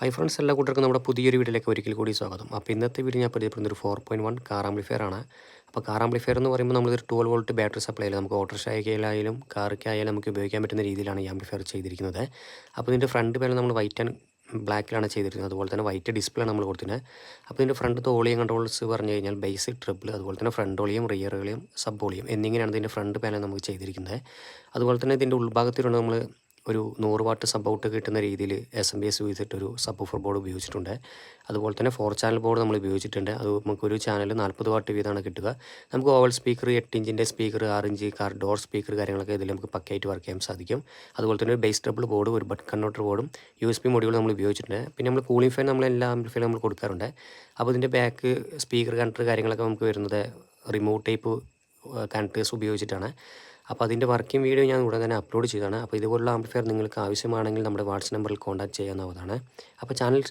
Hi friends എല്ലാ കൂട്ടർക്കും നമ്മുടെ പുതിയൊരു വീട്ടിലേക്ക് ഒരിക്കൽ കൂടി സ്വാഗതം. അപ്പോൾ ഇന്നത്തെ വീഡിയോ ഞാൻ പരിചയപ്പെടുന്ന ഒരു four point one car amplifier ആണ്. അപ്പോൾ കാർ ആംപ്ലിഫയർ എന്ന് പറയുമ്പോൾ നമ്മളൊരു ട്വൽവ് വോൾട്ട് ബാറ്ററി സപ്ലൈ ആയാലും നമുക്ക് ഓട്ടോറിക്ഷയ്ക്കായാലും കാർക്കായാലും നമുക്ക് ഉപയോഗിക്കാൻ പറ്റുന്ന രീതിയിലാണ് ഈ ആംപ്ലിഫയർ ചെയ്തിരിക്കുന്നത്. അപ്പോൾ ഇതിന്റെ ഫ്രണ്ട് പേരിൽ നമ്മൾ വൈറ്റ് ആൻഡ് ബ്ലാക്കിലാണ് ചെയ്തിരിക്കുന്നത്. അതുപോലെ തന്നെ വൈറ്റ് ഡിസ്പ്ലേ ആണ് നമ്മൾ കൊടുത്തിന് അപ്പോൾ ഇതിന്റെ ഫ്രണ്ട് ഓളിയം കൺട്രോൾസ് പറഞ്ഞു കഴിഞ്ഞാൽ ബേസിക് ട്രിപ്പിൾ അതുപോലെ തന്നെ ഫ്രണ്ട് ഓളിയും റിയർ ഓളിയും സബ് ഓളിയും എന്നിങ്ങനെയാണ് ഇതിന്റെ ഫ്രണ്ട് പാനൽ നമുക്ക് ചെയ്തിരിക്കുന്നത്. അതുപോലെ തന്നെ ഇതിന്റെ ഉൾഭാഗത്തിലൂടെ നമ്മൾ ഒരു നൂറ് വാട്ട് സബ് ഔട്ട് കിട്ടുന്ന രീതിയിൽ എസ് എം ബി എസ് ഉപയോഗിച്ചിട്ടൊരു സബ് ഓഫർ ബോർഡ് ഉപയോഗിച്ചിട്ടുണ്ട്. അതുപോലെ തന്നെ ഫോർ ചാനൽ ബോർഡ് നമ്മൾ ഉപയോഗിച്ചിട്ടുണ്ട്. അത് നമുക്ക് ഒരു ചാനൽ നാൽപ്പത് വാട്ട് വീതമാണ് കിട്ടുക. നമുക്ക് ഓവൽ സ്പീക്കർ എട്ട് ഇഞ്ചിന്റെ സ്പീക്കർ ആറ് ഇഞ്ച് കാർ ഡോർ സ്പീക്കർ കാര്യങ്ങളൊക്കെ ഇതിൽ നമുക്ക് പക്കയായിട്ട് വർക്ക് ചെയ്യാൻ സാധിക്കും. അതുപോലെ തന്നെ ഒരു ബേസ് ഡബിൾ ബോർഡ് ഒരു ബട്ട് കൺവെർട്ടർ ബോർഡും യു എസ് പി മൊഡ്യൂൾ നമ്മൾ ഉപയോഗിച്ചിട്ടുണ്ട്. പിന്നെ നമ്മൾ കൂളിംഗ് ഫാൻ നമ്മൾ എല്ലാ ആംപ്ലിഫൈനും നമ്മൾ കൊടുക്കാറുണ്ട്. അപ്പോൾ ഇതിന്റെ ബാക്ക് സ്പീക്കർ കണക്ടർ കാര്യങ്ങളൊക്കെ നമുക്ക് വരുന്നത് റിമോട്ട് ടൈപ്പ് കണക്ടേഴ്സ് ഉപയോഗിച്ചിട്ടാണ്. അപ്പോൾ അതിന്റെ വർക്കിംഗ് വീഡിയോ ഞാൻ ഉടൻ തന്നെ അപ്ലോഡ് ചെയ്തതാണ് അപ്പോൾ ഇതുപോലുള്ള ആംപ്ലിഫയർ നിങ്ങൾക്ക് ആവശ്യമാണെങ്കിൽ നമ്മുടെ വാട്സപ്പ് നമ്പറിൽ കോൺടാക്ട് ചെയ്യാവുന്നതാണ്. അപ്പോൾ ചാനൽ